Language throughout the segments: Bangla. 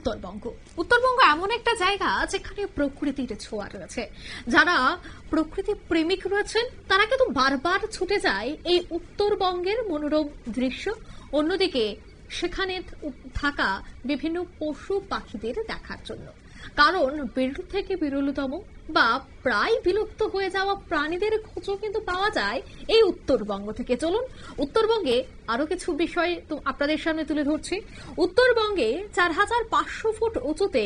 উত্তরবঙ্গ। উত্তরবঙ্গ এমন একটা জায়গা যেখানে প্রকৃতির ছোঁয়া রয়েছে। যারা প্রকৃতি প্রেমিক রয়েছেন, তারা কিন্তু বারবার ছুটে যায় এই উত্তরবঙ্গের মনোরম দৃশ্য। অন্যদিকে সেখানে থাকা বিভিন্ন পশু পাখিদের দেখার জন্য। কারণ বিরল থেকে বিরলতম বা প্রায় বিলুপ্ত হয়ে যাওয়া প্রাণীদের খোঁজও কিন্তু পাওয়া যায় এই উত্তরবঙ্গ থেকে। চলুন, উত্তরবঙ্গে আরও কিছু বিষয় তো আপনাদের সামনে তুলে ধরছি। উত্তরবঙ্গে চার হাজার পাঁচশো ফুট উঁচুতে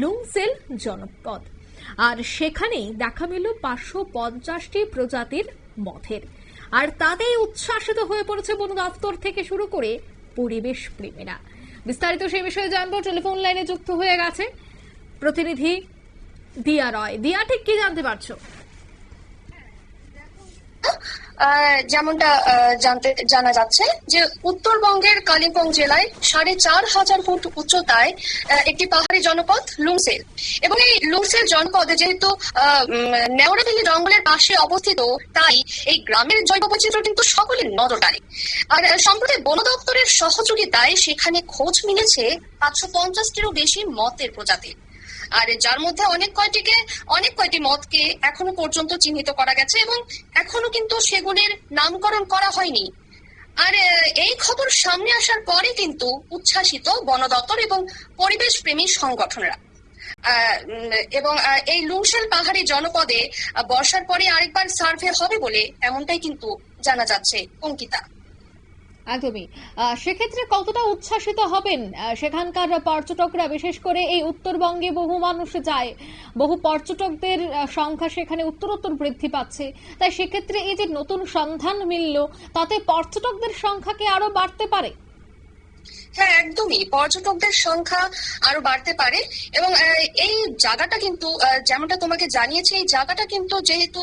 লুংসেল জনপদ। আর সেখানেই দেখা মিলল পাঁচশো পঞ্চাশটি প্রজাতির মথের আর তাতেই উচ্ছ্বাসিত হয়ে পড়েছে বন দপ্তর থেকে শুরু করে পরিবেশ প্রেমীরা। বিস্তারিত সেই বিষয়ে জানব, টেলিফোন লাইনে যুক্ত হয়ে গেছে। প্রতিনিধি দিয়া রয়। দিয়া ঠিক কি জানতে পারছ? যেমনটা জানতে জানা যাচ্ছে যে উত্তরবঙ্গের কালিম্পং জেলায় সাড়ে চার হাজার ফুট উচ্চতায় একটি পাহাড়ি জনপদ লুংসেল। এবং এই লুংসেল জনপদে যেহেতু উম, জঙ্গলের পাশে অবস্থিত তাই এই গ্রামের জৈব বৈচিত্র্য কিন্তু সকলের নজর কাড়ে আর সম্প্রতি বন দপ্তরের সহযোগিতায় সেখানে খোঁজ মিলেছে পাঁচশো পঞ্চাশটিরও বেশি মতের প্রজাতির। আর যার মধ্যে অনেক কয়টিকে, অনেক কয়টি মতকে এখনও পর্যন্ত চিহ্নিত করা গেছে এবং এখনও কিন্তু সেগুলির নামকরণ করা হয়নি। আর এই খবর সামনে আসার পরে কিন্তু উচ্ছ্বাসিত বন দপ্তর এবং পরিবেশ প্রেমী সংগঠনরা এবং এই লুংশেল পাহাড়ি জনপদে বর্ষার পরে আরেকবার সার্ভে হবে বলে এমনটাই কিন্তু জানা যাচ্ছে অঙ্কিতা। একদমই। সেক্ষেত্রে কতটা উচ্ছ্বাসিত হবেন? সেখানকার পর্যটকরা, বিশেষ করে এই উত্তরবঙ্গে বহু মানুষ যায়, বহু পর্যটকদের সংখ্যা সেখানে উত্তরোত্তর বৃদ্ধি পাচ্ছে। তাই সেক্ষেত্রে এই যে নতুন সন্ধান মিলল, তাতে পর্যটকদের সংখ্যা কি আরও বাড়তে পারে? হ্যাঁ একদমই। পর্যটকদের সংখ্যা আরও বাড়তে পারে এবং এই জায়গাটা কিন্তু যেমনটা তোমাকে জানিয়েছি, এই জায়গাটা কিন্তু যেহেতু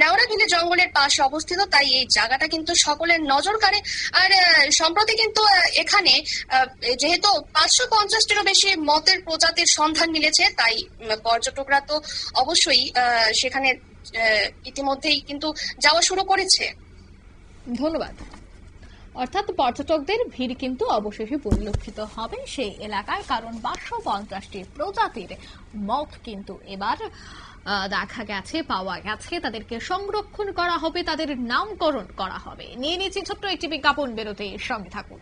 নেওড়াভিলে জঙ্গলের পাশে অবস্থিত, তাই এই জায়গাটা কিন্তু সকলের নজর কাড়ে। আর সম্প্রতি কিন্তু এখানে যেহেতু পাঁচশো পঞ্চাশটিরও বেশি মতের প্রজাতির সন্ধান মিলেছে, তাই পর্যটকরা তো অবশ্যই সেখানে ইতিমধ্যেই কিন্তু যাওয়া শুরু করেছে। ধন্যবাদ। অর্থাৎ পর্যটকদের ভিড় কিন্তু অবশেষে পরিলক্ষিত হবে সেই এলাকায়, কারণ পাঁচশো পঞ্চাশটি প্রজাতির মগ কিন্তু এবার দেখা গেছে, পাওয়া গেছে। তাদেরকে সংরক্ষণ করা হবে, তাদের নামকরণ করা হবে। নিয়ে নিচ্ছি ছোট্ট একটি বিজ্ঞাপন বেরোতে সঙ্গে থাকুন।